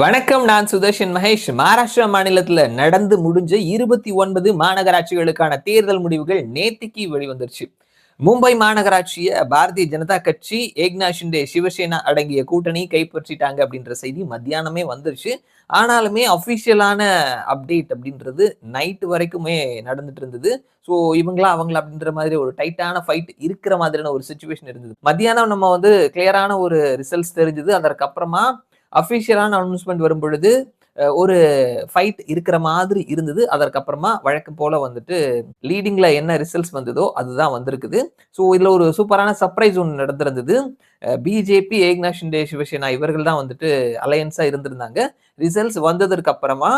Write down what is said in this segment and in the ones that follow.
வணக்கம் நான் சுதர்ஷன் மகேஷ். மகாராஷ்டிரா மாநிலத்துல நடந்து முடிஞ்ச இருபத்தி ஒன்பது மாநகராட்சிகளுக்கான தேர்தல் முடிவுகள் நேத்திக்கு வெளிவந்துருச்சு. மும்பை மாநகராட்சிய பாரதிய ஜனதா கட்சி ஏக்நாத் ஷிண்டே சிவசேனா அடங்கிய கூட்டணி கைப்பற்றிட்டாங்க அப்படின்ற செய்தி மத்தியானமே வந்துருச்சு. ஆனாலுமே அஃபிஷியலான அப்டேட் அப்படின்றது நைட்டு வரைக்குமே நடந்துட்டு இருந்தது. ஸோ இவங்களா அவங்களா அப்படின்ற மாதிரி ஒரு டைட்டான ஃபைட் இருக்கிற மாதிரியான ஒரு சுச்சுவேஷன் இருந்தது. மத்தியானம் நம்ம வந்து கிளியரான ஒரு ரிசல்ட்ஸ் தெரிஞ்சது. அதற்கப்புறமா அஃபிஷியலான அனௌன்ஸ்மெண்ட் வரும் பொழுது ஒரு ஃபைட் இருக்கிற மாதிரி இருந்தது. அதற்கப்புறமா வழக்கம் போல வந்துட்டு லீடிங்ல என்ன ரிசல்ட்ஸ் வந்ததோ அதுதான் வந்திருக்குது. ஸோ இதுல ஒரு சூப்பரான சர்ப்ரைஸ் ஒன்று நடந்திருந்தது. பிஜேபி ஏக்நாத் ஷிண்டே சிவசேனா இவர்கள் தான் வந்துட்டு அலையன்ஸா இருந்திருந்தாங்க. ரிசல்ட்ஸ் வந்ததற்கு அப்புறமா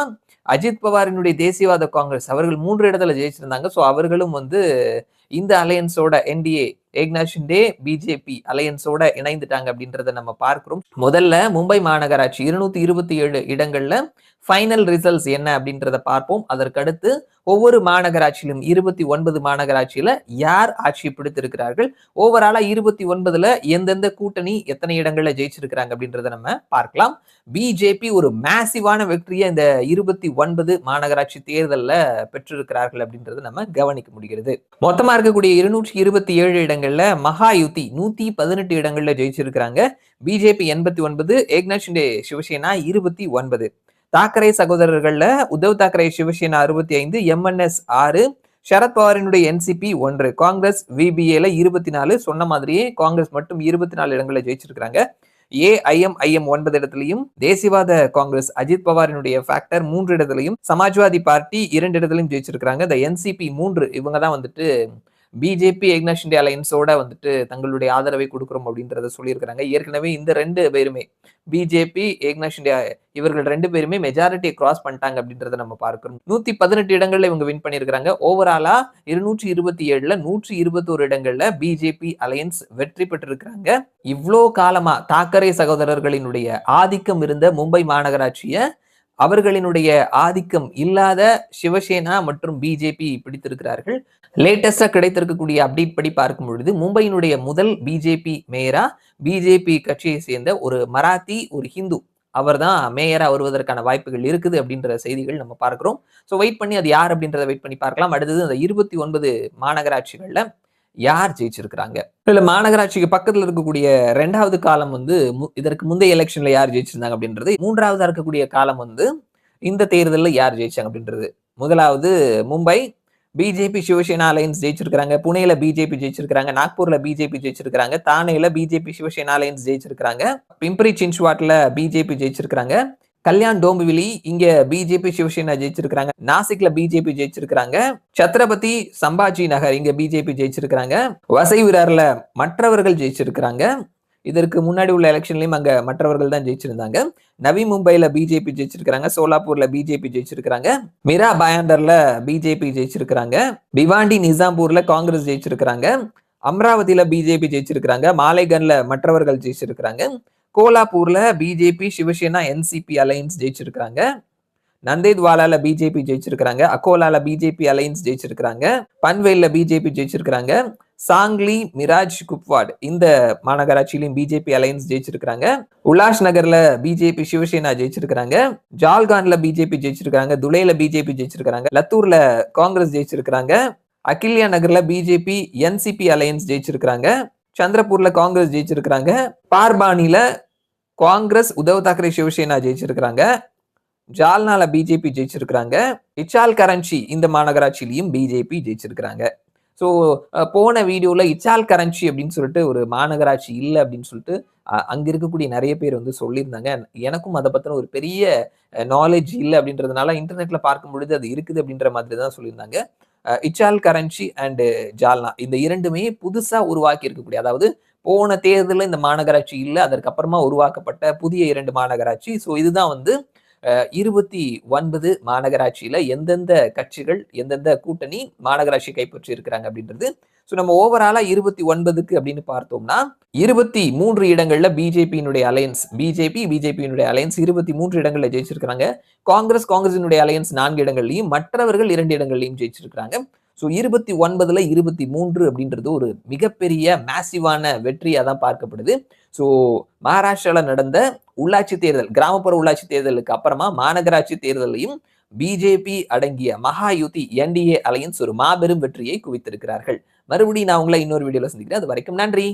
அஜித் பவாரினுடைய தேசியவாத காங்கிரஸ் அவர்கள் மூன்று இடத்துல ஜெயிச்சிருந்தாங்க. ஸோ அவர்களும் வந்து இந்த அலையன்ஸோட என்டிஏ ஏக்நாத் ஷிண்டே பிஜேபி அலையன்ஸோட இணைந்துட்டாங்க அப்படின்றத நம்ம பார்க்கிறோம். முதல்ல மும்பை மாநகராட்சி இருநூத்தி இருபத்தி ஏழு இடங்கள்ல ஃபைனல் ரிசல்ட்ஸ் என்ன அப்படின்றத பார்ப்போம். அதற்கடுத்து ஒவ்வொரு மாநகராட்சியிலும் இருபத்தி ஒன்பது மாநகராட்சியில யார் ஆட்சி பிடித்திருக்கிறார்கள்? ஓவராலா இருபத்தி ஒன்பதுல எந்தெந்த கூட்டணி எத்தனை இடங்கள்ல ஜெயிச்சிருக்கிறாங்க அப்படின்றத நம்ம பார்க்கலாம். பிஜேபி ஒரு மேசிவான வெற்றியை இந்த இருபத்தி ஒன்பது மாநகராட்சி தேர்தல்ல பெற்றிருக்கிறார்கள் அப்படின்றத நம்ம கவனிக்க முடிகிறது. மொத்தமா இருக்கக்கூடிய இருநூற்றி இருபத்தி ஏழு இடங்கள்ல மகா யுத்தி நூத்தி பதினெட்டு இடங்கள்ல ஜெயிச்சிருக்கிறாங்க. பிஜேபி எண்பத்தி ஒன்பது ஏக்நாத் ஷிண்டே சிவசேனா இருபத்தி ஒன்பது. தாக்கரே சகோதரர்கள்ல உத்தவ் தாக்கரே சிவசேனா அறுபத்தி ஐந்து எம்என்எஸ் ஆறு சரத்பவாரினுடைய என்சிபி ஒன்று காங்கிரஸ் விபிஏல இருபத்தி நாலு சொன்ன மாதிரியே காங்கிரஸ் மட்டும் இருபத்தி நாலு இடங்கள்ல ஜெயிச்சிருக்கிறாங்க. ஏஐஎம்ஐஎம் ஒன்பது இடத்துலையும் தேசியவாத காங்கிரஸ் அஜித் பவாரினுடைய ஃபேக்டர் மூன்று இடத்துலையும் சமாஜ்வாதி பார்ட்டி இரண்டு இடத்துலையும் ஜெயிச்சிருக்கிறாங்க. இந்த என்சிபி மூன்று இவங்க தான் வந்துட்டு பிஜேபி எக்னாஷ் இந்தியா அலைன்ஸோட வந்துட்டு தங்களுடைய ஆதரவை கொடுக்குறோம் அப்படின்றத சொல்லியிருக்கிறாங்க. ஏற்கனவே இந்த ரெண்டு பேருமே பிஜேபி ஏக்நாத் இந்தியா இவர்கள் ரெண்டு பேருமே மெஜாரிட்டியை கிராஸ் பண்ணிட்டாங்க அப்படின்றத நம்ம பார்க்கிறோம். நூத்தி பதினெட்டு இடங்கள்ல இவங்க வின் பண்ணியிருக்கிறாங்க. ஓவராலா இருநூற்றி இருபத்தி ஏழுல நூற்றி இருபத்தோரு இடங்கள்ல பிஜேபி அலையன்ஸ் வெற்றி பெற்றிருக்கிறாங்க. இவ்வளோ காலமா தாக்கரே சகோதரர்களினுடைய ஆதிக்கம் இருந்த மும்பை மாநகராட்சியை அவர்களினுடைய ஆதிக்கம் இல்லாத சிவசேனா மற்றும் பிஜேபி பிடித்திருக்கிறார்கள். லேட்டஸ்டா கிடைத்திருக்கக்கூடிய அப்டேட் படி பார்க்கும் பொழுது மும்பையினுடைய முதல் பிஜேபி மேயரா பிஜேபி கட்சியை சேர்ந்த ஒரு மராத்தி ஒரு ஹிந்து. அவர் தான் மேயரா வருவதற்கான வாய்ப்புகள் இருக்குது அப்படின்ற செய்திகள் நம்ம பார்க்கிறோம். ஸோ வெயிட் பண்ணி அது யார் அப்படின்றத வெயிட் பண்ணி பார்க்கலாம். அடுத்தது அந்த இருபத்தி ஒன்பது மாநகராட்சிகளில் யார் ஜெயிச்சிருக்கிறாங்க? இல்ல மாநகராட்சிக்கு பக்கத்துல இருக்கக்கூடிய ரெண்டாவது காலம் வந்து மு- இதற்கு முந்தைய எலெக்ஷன்ல யார் ஜெயிச்சிருந்தாங்க அப்படின்றது மூன்றாவதா இருக்கக்கூடிய காலம் வந்து இந்த தேர்தலில் யார் ஜெயிச்சாங்க அப்படின்றது. முதலாவது மும்பை பிஜேபி சிவசேனா அலையன்ஸ் ஜெயிச்சிருக்கிறாங்க. புனேல பிஜேபி ஜெயிச்சிருக்காங்க நாக்பூர்ல பிஜேபி ஜெயிச்சிருக்கிறாங்க. தானேல பிஜேபி சிவசேனா அலையன்ஸ் ஜெயிச்சிருக்காங்க பிம்பரி சின்ச்வாட்ல பிஜேபி ஜெயிச்சிருக்காங்க கல்யாண் டோம்பிவிலி இங்க பிஜேபி சிவசேனா ஜெயிச்சிருக்கிறாங்க. நாசிக்ல பிஜேபி ஜெயிச்சிருக்கிறாங்க. சத்ரபதி சம்பாஜி நகர் இங்க பிஜேபி ஜெயிச்சிருக்கிறாங்க. வசை விரார்ல மற்றவர்கள் ஜெயிச்சிருக்கிறாங்க. இதற்கு முன்னாடி உள்ள எலெக்ஷன்லயும் அங்க மற்றவர்கள் தான் ஜெயிச்சிருந்தாங்க. நவி மும்பைல பிஜேபி ஜெயிச்சிருக்கிறாங்க. சோலாப்பூர்ல பிஜேபி ஜெயிச்சிருக்கிறாங்க. மிரா பயாண்டர்ல பிஜேபி ஜெயிச்சிருக்கிறாங்க. பிவாண்டி நிசாம்பூர்ல காங்கிரஸ் ஜெயிச்சிருக்கிறாங்க. அம்ராவதியில பிஜேபி ஜெயிச்சிருக்கிறாங்க. மாலைகன்ல மற்றவர்கள் ஜெயிச்சிருக்கிறாங்க. கோலாப்பூர்ல பிஜேபி சிவசேனா என்சிபி அலைன்ஸ் ஜெயிச்சிருக்கிறாங்க. நந்தேத்வாலால பிஜேபி ஜெயிச்சிருக்கிறாங்க. அகோலால பிஜேபி அலைன்ஸ் ஜெயிச்சிருக்கிறாங்க. பன்வேல்ல பிஜேபி ஜெயிச்சிருக்கிறாங்க. சாங்லி மிராஜ் குப்வாட் இந்த மாநகராட்சியிலும் பிஜேபி அலைன்ஸ் ஜெயிச்சிருக்கிறாங்க. உல்லாஸ் நகர்ல பிஜேபி சிவசேனா ஜெயிச்சிருக்கிறாங்க. ஜால்கான்ல பிஜேபி ஜெயிச்சிருக்காங்க துலேல பிஜேபி ஜெயிச்சிருக்கிறாங்க. லத்தூர்ல காங்கிரஸ் ஜெயிச்சிருக்கிறாங்க. அகில்யா நகர்ல பிஜேபி என்சிபி அலையன்ஸ் ஜெயிச்சிருக்கிறாங்க. சந்திரபூர்ல காங்கிரஸ் ஜெயிச்சிருக்கிறாங்க. பார்பானில காங்கிரஸ் உத்தவ் தாக்கரே சிவசேனா ஜெயிச்சிருக்கிறாங்க. ஜால்னால பிஜேபி ஜெயிச்சிருக்கிறாங்க. இச்சால் கரன்சி இந்த மாநகராட்சியிலையும் பிஜேபி ஜெயிச்சிருக்கிறாங்க. ஸோ போன வீடியோல இச்சால் கரன்சி அப்படின்னு சொல்லிட்டு ஒரு மாநகராட்சி இல்லை அப்படின்னு சொல்லிட்டு அங்கே அங்க இருக்கக்கூடிய நிறைய பேர் வந்து சொல்லியிருந்தாங்க. எனக்கும் அதை பத்தின ஒரு பெரிய நாலேஜ் இல்லை அப்படின்றதுனால இன்டர்நெட்ல பார்க்கும் பொழுது அது இருக்குது அப்படின்ற மாதிரி தான் சொல்லியிருந்தாங்க. Ichalkaranji and Jalna. இந்த இரண்டுமே புதுசாக உருவாக்கி இருக்கக்கூடிய அதாவது போன தேர்தலில் இந்த மாநகராட்சி இல்லை அதற்கப்புறமா உருவாக்கப்பட்ட புதிய இரண்டு மாநகராட்சி. ஸோ இதுதான் வந்து இருபத்தி ஒன்பது மாநகராட்சியில் எந்தெந்த கட்சிகள் எந்தெந்த கூட்டணி மாநகராட்சி கைப்பற்றி இருக்கிறாங்க அப்படின்றது ஸோ நம்ம ஓவராலாக இருபத்தி ஒன்பதுக்கு அப்படின்னு பார்த்தோம்னா இருபத்தி மூன்று இடங்கள்ல பிஜேபியினுடைய அலையன்ஸ் பிஜேபி பிஜேபியினுடைய அலையன்ஸ் இருபத்தி மூன்று இடங்கள்ல ஜெயிச்சிருக்கிறாங்க. காங்கிரஸ் காங்கிரசினுடைய அலையன்ஸ் நான்கு இடங்கள்லையும் மற்றவர்கள் இரண்டு இடங்கள்லையும் ஜெயிச்சிருக்காங்க ஸோ இருபத்தி ஒன்பதுல இருபத்தி மூன்று அப்படின்றது ஒரு மிகப்பெரிய மேசிவான வெற்றியாக தான் பார்க்கப்படுது. ஸோ மகாராஷ்டிராவில் நடந்த உள்ளாட்சி தேர்தல் கிராமப்புற உள்ளாட்சி தேர்தலுக்கு அப்புறமா மாநகராட்சி தேர்தலையும் பிஜேபி அடங்கிய மகாயுதி என்டிஏ அலையன்ஸ் ஒரு மாபெரும் வெற்றியை குவித்திருக்கிறார்கள். மறுபடியும் நான் உங்களை இன்னொரு வீடியோவில் சந்திக்கிறேன். அது வரைக்கும் நன்றி.